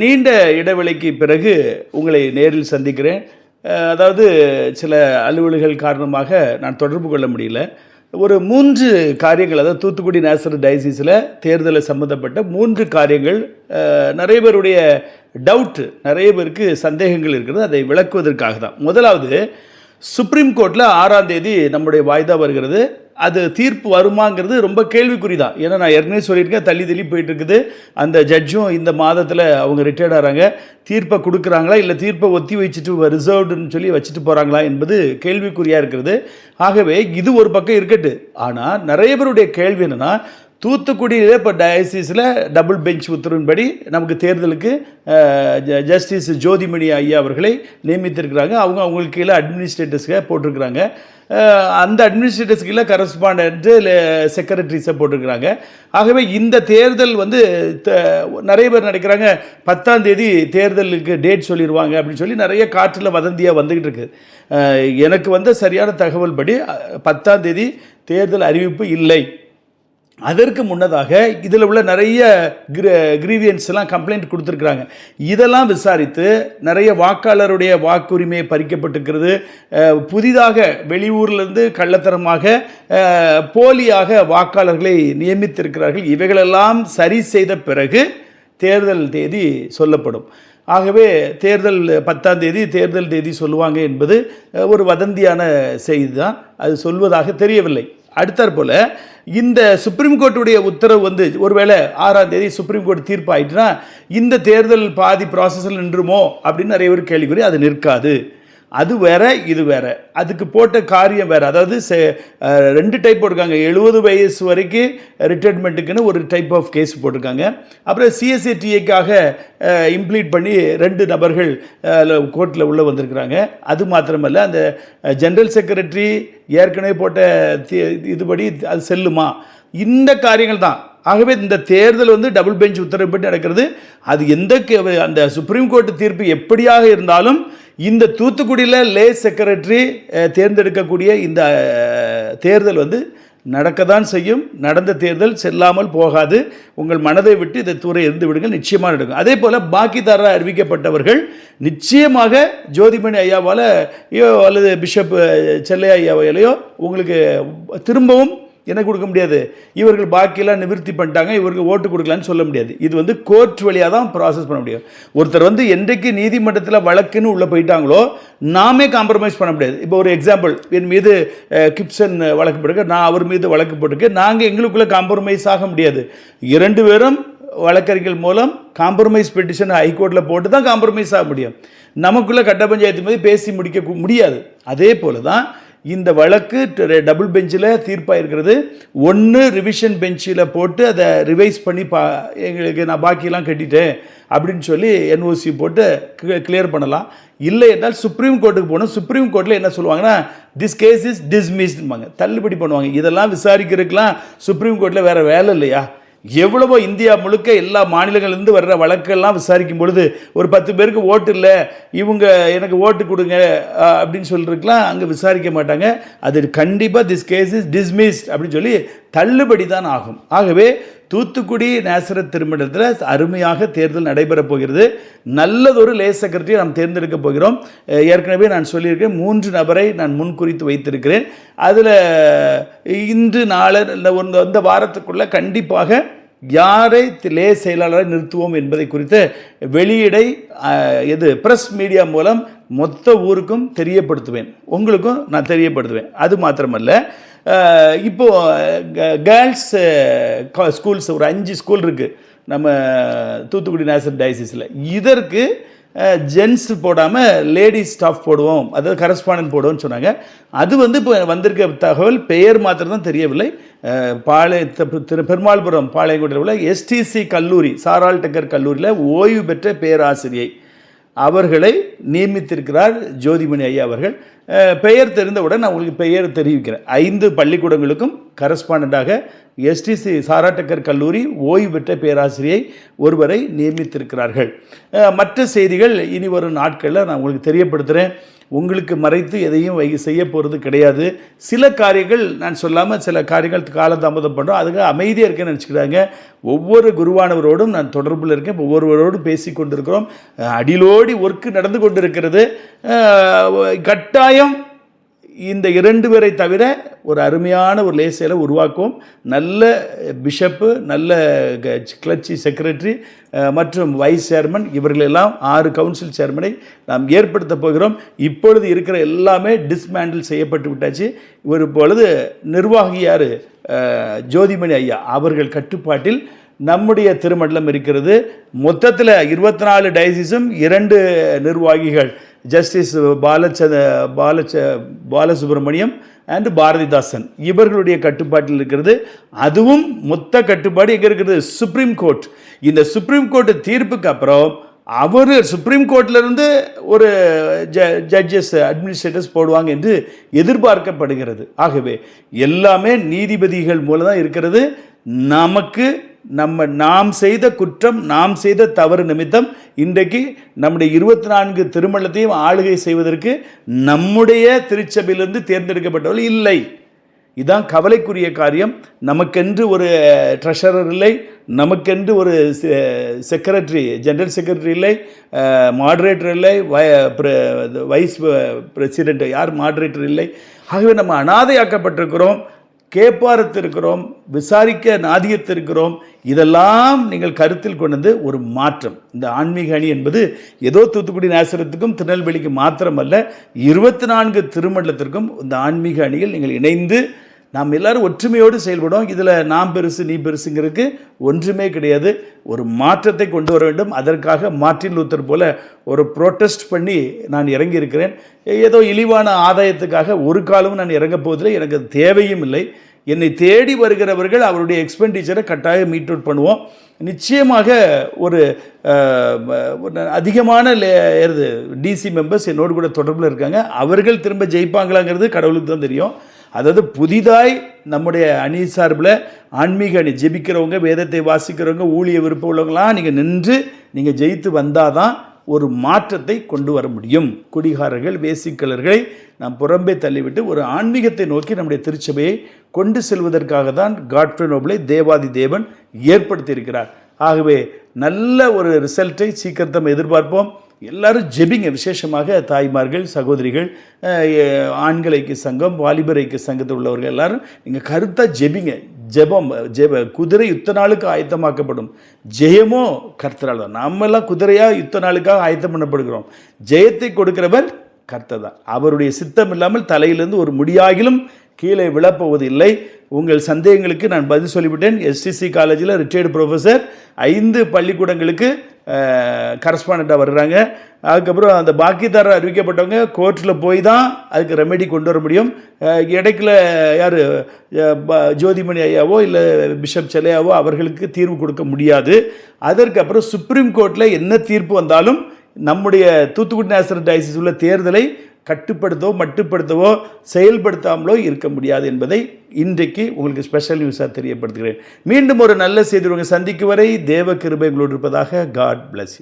நீண்ட இடைவெளிக்கு பிறகு உங்களை நேரில் சந்திக்கிறேன். அதாவது சில அலுவல்கள் காரணமாக நான் தொடர்பு கொள்ள முடியல. ஒரு மூன்று காரியங்கள் அதாவது தூத்துக்குடி நேசர் டயசிஸில் தேர்தலை சம்மந்தப்பட்ட மூன்று காரியங்கள் நிறைய பேருடைய டவுட்டு நிறைய பேருக்கு சந்தேகங்கள் இருக்கிறது. அதை விளக்குவதற்காக தான். முதலாவது சுப்ரீம் கோர்ட்டில் ஆறாம் தேதி நம்முடைய வாய்தா வருகிறது. அது தீர்ப்பு வருமாங்கிறது ரொம்ப கேள்விக்குறி தான் ஏன்னா நான் ஏற்கனவே சொல்லியிருக்கேன் தள்ளி தள்ளி போயிட்டு இருக்குது அந்த ஜட்ஜும் இந்த மாதத்தில் அவங்க ரிட்டையர்ட் ஆகிறாங்க தீர்ப்பை கொடுக்குறாங்களா இல்லை தீர்ப்பை ஒத்தி வச்சுட்டு ரிசர்வ்டுன்னு சொல்லி வச்சுட்டு போகிறாங்களா என்பது கேள்விக்குறியாக இருக்கிறது. ஆகவே இது ஒரு பக்கம் இருக்கட்டு. ஆனால் நிறைய பேருடைய கேள்வி என்னென்னா தூத்துக்குடியிலே இப்போ டயசிஸில் டபுள் பெஞ்ச் உத்தரவின்படி நமக்கு தேர்தலுக்கு ஜ- ஜஸ்டிஸ் ஜோதிமணி ஐயா அவர்களை நியமித்திருக்கிறாங்க. அவங்க அவங்களுக்கு கீழே அட்மினிஸ்ட்ரேட்டர்ஸ்க்கு போட்டிருக்கிறாங்க. அந்த அட்மினிஸ்ட்ரேட்டர்ஸ் கீழே கரஸ்பாண்டன்ட்டு செக்ரட்டரிஸை போட்டிருக்கிறாங்க. ஆகவே இந்த தேர்தல் வந்து த- நிறைய பேர் நினைக்கிறாங்க பத்தாம் தேதி தேர்தலுக்கு டேட் சொல்லிடுவாங்க அப்படின்னு சொல்லி நிறைய காற்றில் வதந்தியாக வந்துக்கிட்டு இருக்குது எனக்கு வந்த சரியான தகவல் படி பத்தாம் தேதி தேர்தல் அறிவிப்பு இல்லை. அதற்கு முன்னதாக இதில் உள்ள நிறைய கிரீவியன்ஸ்லாம் கம்ப்ளைண்ட் கொடுத்துருக்குறாங்க. இதெல்லாம் விசாரித்து நிறைய வாக்காளருடைய வாக்குரிமை பறிக்கப்பட்டிருக்கிறது. புதிதாக வெளியூர்லேருந்து கள்ளத்தரமாக போலியாக வாக்காளர்களை நியமித்திருக்கிறார்கள். இவைகளெல்லாம் சரி செய்த பிறகு தேர்தல் தேதி சொல்லப்படும். ஆகவே தேர்தல் பத்தாம் தேதி தேர்தல் தேதி சொல்லுவாங்க என்பது ஒரு வதந்தியான செய்தி தான். அது சொல்வதாக தெரியவில்லை. அடுத்தாற்போல் இந்த சுப்ரீம் கோர்ட்டுடைய உத்தரவு வந்து ஒருவேளை ஆறாம் தேதி சுப்ரீம் கோர்ட் தீர்ப்பு ஆயிட்டுனா இந்த தேர்தல் பாதி ப்ராசஸில் நின்றுமோ அப்படின்னு நிறைய பேர் கேள்விக்குறி அது நிற்காது. அது வேற இது வேற. அதுக்கு போட்ட காரியம் வேற. அதாவது செ- ரெண்டு டைப் போட்டிருக்காங்க. எழுபது வயசு வரைக்கும் ரிட்டைர்மெண்ட்டுக்குன்னு ஒரு டைப் ஆஃப் கேஸ் போட்டிருக்காங்க. அப்புறம் சிஎஸ்ஏடிஏக்காக இம்ப்ளீட் பண்ணி ரெண்டு நபர்கள் கோர்ட்டில் உள்ளே வந்திருக்கிறாங்க. அது மாத்திரமல்ல அந்த ஜென்ரல் செக்ரட்டரி ஏற்கனவே போட்ட இதுபடி அது செல்லுமா? இந்த காரியங்கள் தான். ஆகவே இந்த தேர்தல் வந்து டபுள் பெஞ்ச் உத்தரவுப்பட்டு நடக்கிறது. அது எந்த கே- அந்த சுப்ரீம் கோர்ட்டு தீர்ப்பு எப்படியாக இருந்தாலும் இந்த தூத்துக்குடியில் லே செக்ரட்டரி தேர்ந்தெடுக்கக்கூடிய இந்த தேர்தல் வந்து நடக்க தான் செய்யும். நடந்த தேர்தல் செல்லாமல் போகாது. உங்கள் மனதை விட்டு இந்த தூரை இருந்து விடுங்கள். நிச்சயமாக நடக்கும். அதே போல் பாக்கிதாரராக அறிவிக்கப்பட்டவர்கள் நிச்சயமாக ஜோதிமணி ஐயாவால் ஐயோ அல்லது பிஷப் செல்லையா ஐயாவையிலையோ உங்களுக்கு திரும்பவும் என்ன கொடுக்க முடியாது. இவர்கள் பாக்கியெல்லாம் நிவர்த்தி பண்ணிட்டாங்க இவருக்கு ஓட்டு கொடுக்கலான்னு சொல்ல முடியாது. இது வந்து கோர்ட் வழியாக தான் ப்ராசஸ் பண்ண முடியும். ஒருத்தர் வந்து என்றைக்கு நீதிமன்றத்தில் வழக்குன்னு உள்ளே போயிட்டாங்களோ நாமே காம்ப்ரமைஸ் பண்ண முடியாது. இப்போ ஒரு எக்ஸாம்பிள் என் மீது கிப்சன் வழக்கு போட்டுக்க நான் அவர் மீது வழக்கு போட்டுக்க நாங்கள் எங்களுக்குள்ளே காம்ப்ரமைஸ் ஆக முடியாது. இரண்டு பேரும் வழக்கறிஞர்கள் மூலம் காம்ப்ரமைஸ் பெட்டிஷன் ஹைகோர்ட்டில் போட்டு தான் காம்ப்ரமைஸ் ஆக முடியும். நமக்குள்ளே கட்ட பஞ்சாயத்து மீது பேசி முடிக்க முடியாது. அதே போல தான் இந்த வழக்கு டபுள் பெஞ்சில் தீர்ப்பாக இருக்கிறது ஒன்று ரிவிஷன் பெஞ்சில் போட்டு அதை ரிவைஸ் பண்ணி பா எங்களுக்கு நான் பாக்கியெல்லாம் கட்டிட்டேன் அப்படின்னு சொல்லி என்ஓசி போட்டு கிளியர் பண்ணலாம். இல்லை என்றால் சுப்ரீம் கோர்ட்டுக்கு போகணும். சுப்ரீம் கோர்ட்டில் என்ன சொல்லுவாங்கன்னா திஸ் கேஸ் இஸ் டிஸ்மிஸ்பாங்க தள்ளுபடி பண்ணுவாங்க. இதெல்லாம் விசாரிக்கிறதுக்கெலாம் சுப்ரீம் கோர்ட்டில் வேறு வேலை இல்லையா? எவ்வளவோ இந்தியா முழுக்க எல்லா மாநிலங்கள்லேருந்து வர்ற வழக்கெல்லாம் விசாரிக்கும் பொழுது ஒரு பத்து பேருக்கு ஓட்டு இல்லை இவங்க எனக்கு ஓட்டு கொடுங்க அப்படின்னு சொல்லிருக்கலாம் அங்கே விசாரிக்க மாட்டாங்க. அது கண்டிப்பாக திஸ் கேஸ் இஸ் டிஸ்மிஸ்ட் அப்படின்னு சொல்லி தள்ளுபடி தான் ஆகும். ஆகவே தூத்துக்குடி நேசரத் திருமணத்தில் அருமையாக தேர்தல் நடைபெறப் போகிறது. நல்லதொரு லே செக்ரட்டரி நாம் தேர்ந்தெடுக்கப் போகிறோம். ஏற்கனவே நான் சொல்லியிருக்கேன் மூன்று நபரை நான் முன்குறித்து வைத்திருக்கிறேன். அதில் இன்று நாளை இல்லை இந்த வாரத்துக்குள்ளே கண்டிப்பாக யாரை லே செயலாளரை நிறுத்துவோம் என்பதை குறித்து வெளியிடை எது பிரஸ் மீடியா மூலம் மொத்த ஊருக்கும் தெரியப்படுத்துவேன். உங்களுக்கும் நான் தெரியப்படுத்துவேன். அது மாத்திரமல்ல. இப்போது கேர்ள்ஸ் ஸ்கூல்ஸ் ஒரு அஞ்சு ஸ்கூல் இருக்குது நம்ம தூத்துக்குடி நேஷனல் டயசிஸில் இதற்கு ஜென்ஸ் போடாமல் லேடிஸ் ஸ்டாஃப் போடுவோம். அதாவது கரஸ்பாண்டன்ட் போடுவோம்னு சொன்னாங்க. அது வந்து இப்போ வந்திருக்க தகவல் பெயர் மாத்திரம் தான் தெரியவில்லை அஹ், பாளைய திரு பெருமாள்புரம் பாளையங்குடியில் உள்ள எஸ்டிசி கல்லூரி சாரால் டக்கர் கல்லூரியில் ஓய்வு பெற்ற பேராசிரியை. அவர்களை நியமித்திருக்கிறார் ஜோதிமணி ஐயா அவர்கள். பெயர் தெரிந்தவுடன் நான் உங்களுக்கு பெயர் தெரிவிக்கிறேன். ஐந்து பள்ளிக்கூடங்களுக்கும் கரஸ்பாண்டண்டாக எஸ்டிசி சாராட்டக்கர் கல்லூரி ஓய்வு பெற்ற பேராசிரியை ஒருவரை நியமித்திருக்கிறார்கள். மற்ற செய்திகள் இனி வரும் நாட்களில் நான் உங்களுக்கு தெரியப்படுத்துகிறேன் உங்களுக்கு மறைத்து எதையும் வை செய்ய போகிறது கிடையாது. சில காரியங்கள் நான் சொல்லாமல் சில காரியங்கள் காலதாமதம் பண்ணுறோம் அதுக்கு அமைதியாக இருக்கேன்னு நினச்சிக்கிறாங்க. ஒவ்வொரு குருவானவரோடும் நான் தொடர்பில் இருக்கேன். ஒவ்வொருவரோடும் பேசி கொண்டிருக்கிறோம். அடிலோடி ஒர்க்கு நடந்து கொண்டு இருக்கிறது கட்டாயம் இந்த இரண்டு பேரை தவிர ஒரு அருமையான ஒரு லேசையில் உருவாக்குவோம் நல்ல பிஷப்பு நல்ல கிளர்ச்சி செக்ரட்டரி மற்றும் வைஸ் சேர்மன் இவர்களெல்லாம் ஆறு கவுன்சில் சேர்மனை நாம் ஏற்படுத்த போகிறோம். இப்பொழுது இருக்கிற எல்லாமே டிஸ்மேண்டில் செய்யப்பட்டு விட்டாச்சு. ஒரு பொழுது நிர்வாகியார் ஜோதிமணி ஐயா அவர்கள் கட்டுப்பாட்டில் நம்முடைய திருமண்டலம் இருக்கிறது. மொத்தத்தில் இருபத்தி நாலு டைசிஸும் இரண்டு நிர்வாகிகள். ஜஸ்டிஸ் பாலச்சந்த பாலச்ச பாலசுப்ரமணியம் அண்ட் பாரதிதாசன். இவர்களுடைய கட்டுப்பாட்டில் இருக்கிறது. அதுவும் மொத்த கட்டுப்பாடு எங்கே இருக்கிறது சுப்ரீம் கோர்ட் இந்த சுப்ரீம் கோர்ட்டு தீர்ப்புக்கு அப்புறம் அவர் சுப்ரீம் கோர்ட்லேருந்து ஒரு ஜ ஜட்ஜஸ் அட்மினிஸ்ட்ரேட்டர்ஸ் போடுவாங்க என்று எதிர்பார்க்கப்படுகிறது. ஆகவே எல்லாமே நீதிபதிகள் மூலம் தான் இருக்கிறது. நமக்கு நம்ம நாம் செய்த குற்றம் நாம் செய்த தவறு நிமித்தம் இன்றைக்கு நம்முடைய இருபத்தி நான்கு திருமணத்தையும் ஆளுகை செய்வதற்கு நம்முடைய திருச்சபையிலிருந்து தேர்ந்தெடுக்கப்பட்டவர்கள் இல்லை. இதான் கவலைக்குரிய காரியம். நமக்கென்று ஒரு ட்ரெஷரர் இல்லை. நமக்கென்று ஒரு செக்ரட்டரி ஜெனரல் செக்ரட்டரி இல்லை. மாடரேட்டர் இல்லை. வைஸ் பிரசிடென்ட் யார் மாடரேட்டர் இல்லை. ஆகவே நம்ம அனாதையாக்கப்பட்டிருக்கிறோம். கேப்பாரத்திருக்கிறோம் விசாரிக்க நாதியத்திருக்கிறோம் இதெல்லாம் நீங்கள் கருத்தில் கொண்டது ஒரு மாற்றம். இந்த ஆன்மீக அணி என்பது ஏதோ தூத்துக்குடி நேசரத்துக்கும் திருநெல்வேலிக்கு மாத்திரமல்ல இருபத்தி நான்கு திருமண்டலத்திற்கும் இந்த ஆன்மீக அணியில் நீங்கள் இணைந்து நாம் எல்லாரும் ஒற்றுமையோடு செயல்படும் இதில் நாம் பெருசு நீ பெருசுங்கிறதுக்கு ஒன்றுமே கிடையாது. ஒரு மாற்றத்தை கொண்டு வர வேண்டும். அதற்காக மார்ட்டின் லூத்தர் போல ஒரு ப்ரோட்டஸ்ட் பண்ணி நான் இறங்கி இருக்கிறேன் ஏதோ இழிவான ஆதாயத்துக்காக ஒரு காலமும் நான் இறங்க போவதில்லை. எனக்கு தேவையும் இல்லை. என்னை தேடி வருகிறவர்கள் அவருடைய எக்ஸ்பெண்டிச்சரை கட்டாயம் மீட் அவுட் பண்ணுவோம். நிச்சயமாக ஒரு அதிகமான ஒரு அதிகமான டிசி மெம்பர்ஸ் என்னோடு கூட தொடர்பில் இருக்காங்க. அவர்கள் திரும்ப ஜெயிப்பாங்களாங்கிறது கடவுளுக்கு தான் தெரியும். அதாவது புதிதாய் நம்முடைய அணி சார்பில் ஆன்மீக அணி ஜெபிக்கிறவங்க வேதத்தை வாசிக்கிறவங்க ஊழிய விருப்பம் உள்ளவங்களாம் நீங்கள் நின்று நீங்கள் ஜெயித்து வந்தால் தான் ஒரு மாற்றத்தை கொண்டு வர முடியும். குடிகாரர்கள் வேசிக்கலர்களை நாம் புறம்பே தள்ளிவிட்டு ஒரு ஆன்மீகத்தை நோக்கி நம்முடைய திருச்சபையை கொண்டு செல்வதற்காக தான் காட்ஃப்ரே நோபலை தேவாதி தேவன் ஏற்படுத்தியிருக்கிறார். ஆகவே நல்ல ஒரு ரிசல்ட்டை சீக்கிரத்தம் எதிர்பார்ப்போம். எல்லாரும் ஜெபிங்க. விசேஷமாக தாய்மார்கள் சகோதரிகள் ஆண்களைக்கு ஆண்கள் ஐக்கிய சங்கம் வாலிபர் ஐக்கிய சங்கத்தில் உள்ளவர்கள் எல்லாரும் நீங்கள் கருத்தாக ஜெபிங்க. ஜெபம் ஜெப குதிரை யுத்த நாளுக்கு ஆயத்தமாக்கப்படும். ஜெயமோ கர்த்தரால் தான். நம்மெல்லாம் குதிரையாக யுத்த நாளுக்காக ஆயத்தம் பண்ணப்படுகிறோம். ஜெயத்தை கொடுக்கிறவர் கர்த்தர் தான். அவருடைய சித்தம் இல்லாமல் தலையிலிருந்து ஒரு முடியாகிலும் கீழே விழப்போவது இல்லை உங்கள் சந்தேகங்களுக்கு நான் பதில் சொல்லிவிட்டேன். எஸ்டிசி காலேஜில் ரிட்டையர்டு ப்ரொஃபஸர் ஐந்து பள்ளிக்கூடங்களுக்கு கரஸ்பாண்டாக வர்றாங்க. அதுக்கப்புறம் அந்த பாக்கிதாரர் அறிவிக்கப்பட்டவங்க கோர்ட்டில் போய் தான் அதுக்கு ரெமெடி கொண்டு வர முடியும். இடைக்கில் இடைக்குல யார்? ஜோதிமணி ஐயாவோ இல்லை பிஷப் செலையாவோ அவர்களுக்கு தீர்வு கொடுக்க முடியாது. அதற்கப்புறம் சுப்ரீம் கோர்ட்டில் என்ன தீர்ப்பு வந்தாலும் நம்முடைய தூத்துக்குடி நேசர் டைசிஸ் உள்ள தேர்தலை கட்டுப்படுத்தவோ மட்டுப்படுத்தவோ செயல்படுத்தாமலோ இருக்க முடியாது என்பதை இன்றைக்கு உங்களுக்கு ஸ்பெஷல் நியூஸாக தெரியப்படுத்துகிறேன். மீண்டும் ஒரு நல்ல செய்தி உங்களை சந்திக்கும் வரை தேவ கிருபை உங்களோடு இருப்பதாக காட் பிளஸ்